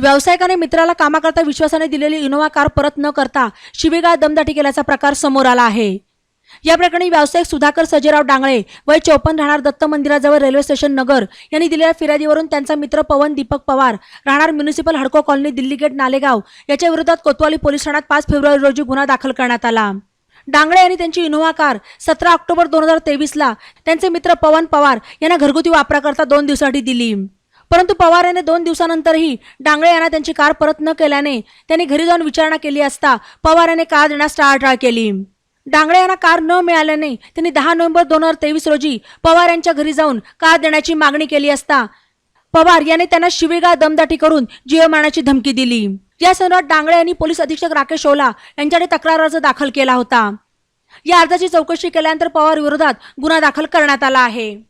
व्यावसायिकाने मित्राला कामाकरता विश्वासाने दिलेली इनोव्हा कार परत न करता शिवेगाळ दमदाटी केल्याचा प्रकार समोर आला आहे. या प्रकरणी व्यावसायिक सुधाकर सजेराव डांगळे वय चौपन्न राहणार दत्त मंदिराजवळ रेल्वे स्टेशन नगर यांनी दिलेल्या फिर्यादीवरून त्यांचा मित्र पवन दीपक पवार राहणार म्युनिसिपल हडको कॉलनी दिल्ली गेट नालेगाव याच्या विरोधात कोतवाली पोलीस ठाण्यात पाच फेब्रुवारी रोजी गुन्हा दाखल करण्यात आला. डांगळे यांनी त्यांची इनोव्हा कार सतरा ऑक्टोबर दोन हजार तेवीसला त्यांचे मित्र पवन पवार यांना घरगुती वापराकरता दोन दिवसासाठी दिली. परंतु पवार यांनी दोन दिवसानंतरही डांगळे यांना त्यांची कार परत न केल्याने त्यांनी घरी जाऊन विचारणा केली असता पवार यांनी कार देण्यास टाळाटाळ केली. डांगळे यांना कार न मिळाल्याने त्यांनी दहा नोव्हेंबर दोन हजार तेवीस रोजी पवार यांच्या घरी जाऊन कार देण्याची मागणी केली असता पवार यांनी त्यांना शिवेगाळ दमदाटी करून जीव मारण्याची धमकी दिली. या संदर्भात डांगळे यांनी पोलीस अधीक्षक राकेश ओला यांच्याकडे तक्रार अर्ज दाखल केला होता. या अर्जाची चौकशी केल्यानंतर पवार विरोधात गुन्हा दाखल करण्यात आला आहे.